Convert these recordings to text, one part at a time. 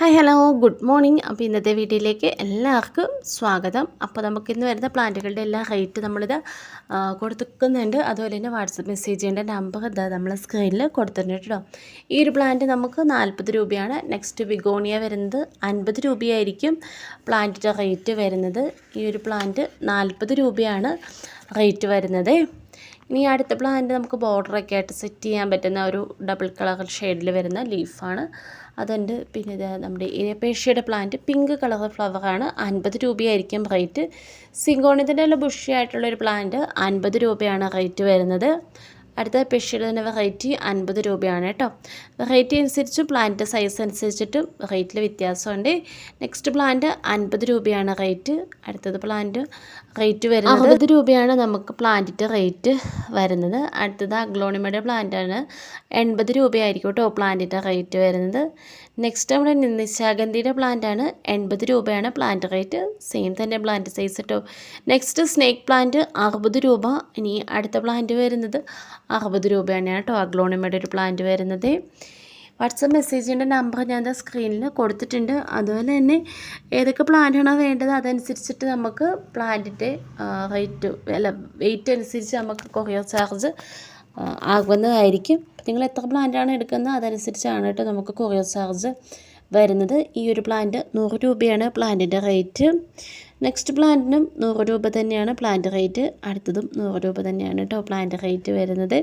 Hi hello good morning അപ്പോൾ ഇന്നത്തെ വീഡിയോയിലേക്ക് എല്ലാവർക്കും സ്വാഗതം. അപ്പോൾ നമുക്ക് ഇന്ന് വരുന്ന പ്ലാന്റുകളുടെ എല്ലാ റേറ്റ് നമ്മളിത് കൊടുത്തിരിക്കുന്നുണ്ട്. അതുപോലെ തന്നെ വാട്സപ്പ് മെസ്സേജ് ചെയ്യേണ്ട നമ്പർ ഇതാ നമ്മളെ സ്ക്രീനിൽ കൊടുത്തിട്ടുണ്ട് കേട്ടോ ഈ ഒരു പ്ലാന്റ് നമുക്ക് നാൽപ്പത് രൂപയാണ്. നെക്സ്റ്റ് വിഗോണിയ വരുന്നത് അൻപത് രൂപയായിരിക്കും. പ്ലാന്റിന്റെ റേറ്റ് വരുന്നത്. ഈ ഒരു പ്ലാന്റ് നാൽപ്പത് രൂപയാണ് റേറ്റ് വരുന്നത്. ഇനി അടുത്ത പ്ലാന്റ് നമുക്ക് ബോർഡറൊക്കെ ആയിട്ട് സെറ്റ് ചെയ്യാൻ പറ്റുന്ന ഒരു ഡബിൾ കളർ ഷെയ്ഡിൽ വരുന്ന ലീഫാണ് അതുണ്ട്. പിന്നെ ഇത് നമ്മുടെ ഇരപ്പേഷ്യയുടെ പ്ലാന്റ് പിങ്ക് കളർ ഫ്ലവറാണ് അൻപത് രൂപയായിരിക്കും റേറ്റ് സിങ്കോണിതിന്റെ നല്ല ബുഷി ആയിട്ടുള്ള ഒരു പ്ലാന്റ് അൻപത് രൂപയാണ് റേറ്റ് വരുന്നത്. അടുത്ത തന്നെ വെറൈറ്റി അൻപത് രൂപയാണ് കേട്ടോ. വെറൈറ്റി അനുസരിച്ച് പ്ലാന്റ് സൈസ് അനുസരിച്ചിട്ട് റേറ്റിൽ വ്യത്യാസമുണ്ട്. നെക്സ്റ്റ് പ്ലാന്റ് അൻപത് രൂപയാണ് റേറ്റ് അടുത്തത് പ്ലാന്റ് റേറ്റ് വരുന്നത് അറുപത് രൂപയാണ് നമുക്ക് പ്ലാന്റിന്റെ റേറ്റ് വരുന്നത്. അടുത്തത് അഗ്ലോണിമയുടെ പ്ലാന്റാണ് എൺപത് രൂപയായിരിക്കും കേട്ടോ പ്ലാന്റിന്റെ റേറ്റ് വരുന്നത്. നെക്സ്റ്റ് നമ്മുടെ നിശാഗന്ധിയുടെ പ്ലാന്റാണ് എൺപത് രൂപയാണ് പ്ലാന്റ് റേറ്റ് സെയിം തന്നെ പ്ലാന്റ് സൈസ് കേട്ടോ നെക്സ്റ്റ് സ്നേക്ക് പ്ലാന്റ് അറുപത് രൂപ. ഇനി അടുത്ത പ്ലാന്റ് വരുന്നത് അറുപത് രൂപയാണ് കേട്ടോ അഗ്ലോണിമയുടെ ഒരു പ്ലാന്റ് വരുന്നത്. വാട്സപ്പ് മെസ്സേജിന്റെ നമ്പർ ഞാൻ സ്ക്രീനിൽ കൊടുത്തിട്ടുണ്ട്. അതുപോലെ തന്നെ ഏതൊക്കെ പ്ലാന്റാണോ വേണ്ടത് അതനുസരിച്ചിട്ട് നമുക്ക് പ്ലാന്റിന്റെ റേറ്റ് അല്ല വെയിറ്റ് അനുസരിച്ച് നമുക്ക് കൊറിയർ ചാർജ് ആകുന്നതായിരിക്കും. നിങ്ങൾ എത്ര പ്ലാന്റാണ് എടുക്കുന്നത് അതനുസരിച്ചാണ് കേട്ടോ നമുക്ക് കൊറിയർ ചാർജ് വരുന്നത് ഈ ഒരു പ്ലാന്റ് നൂറ് രൂപയാണ് പ്ലാന്റിന്റെ റേറ്റ് നെക്സ്റ്റ് പ്ലാന്റിനും നൂറ് രൂപ തന്നെയാണ് പ്ലാന്റ് റേറ്റ് അടുത്തതും നൂറ് രൂപ തന്നെയാണ് കേട്ടോ പ്ലാന്റ് റേറ്റ് വരുന്നത്.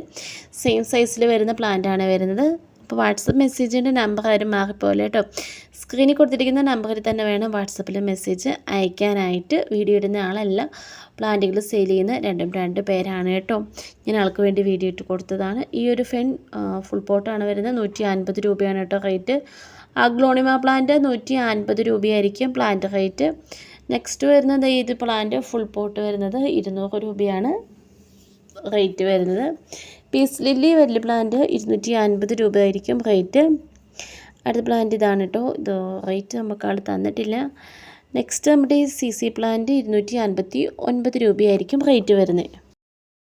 സെയിം സൈസിൽ വരുന്ന പ്ലാന്റാണ് വരുന്നത്. അപ്പോൾ വാട്സപ്പ് മെസ്സേജിന്റെ നമ്പർ ആരും മാറിപ്പോലെ കേട്ടോ. സ്ക്രീനിൽ കൊടുത്തിരിക്കുന്ന നമ്പറിൽ തന്നെ വേണം വാട്സപ്പിൽ മെസ്സേജ് അയക്കാനായിട്ട്. വീഡിയോ ഇടുന്ന ആളല്ല. പ്ലാന്റുകൾ സെയിൽ ചെയ്യുന്ന രണ്ടും രണ്ട് പേരാണ് കേട്ടോ. ഞാൻ ആൾക്ക് വേണ്ടി വീഡിയോ ഇട്ട് കൊടുത്തതാണ്. ഈ ഒരു ഫെൻ ഫുൾ പോട്ടാണ് വരുന്നത്. നൂറ്റി അൻപത് രൂപയാണ് കേട്ടോ റേറ്റ്. അഗ്ലോണിമ പ്ലാന്റ് നൂറ്റി അൻപത് രൂപയായിരിക്കും പ്ലാന്റ് റേറ്റ്. നെക്സ്റ്റ് വരുന്നത് ഇത് പ്ലാന്റ് ഫുൾ പോട്ട് വരുന്നത് ഇരുന്നൂറ് രൂപയാണ് റേറ്റ് വരുന്നത്. പീസ് ലില്ലി വലിയ പ്ലാന്റ് ഇരുന്നൂറ്റി അൻപത് രൂപയായിരിക്കും റേറ്റ് അടുത്ത പ്ലാന്റ് ഇതാണ് കേട്ടോ ഇത് റേറ്റ് നമുക്ക് ആൾ തന്നിട്ടില്ല. നെക്സ്റ്റ് നമ്മുടെ സി സി പ്ലാന്റ് ഇരുന്നൂറ്റി അൻപത്തി ഒൻപത് രൂപയായിരിക്കും റേറ്റ് വരുന്നത്.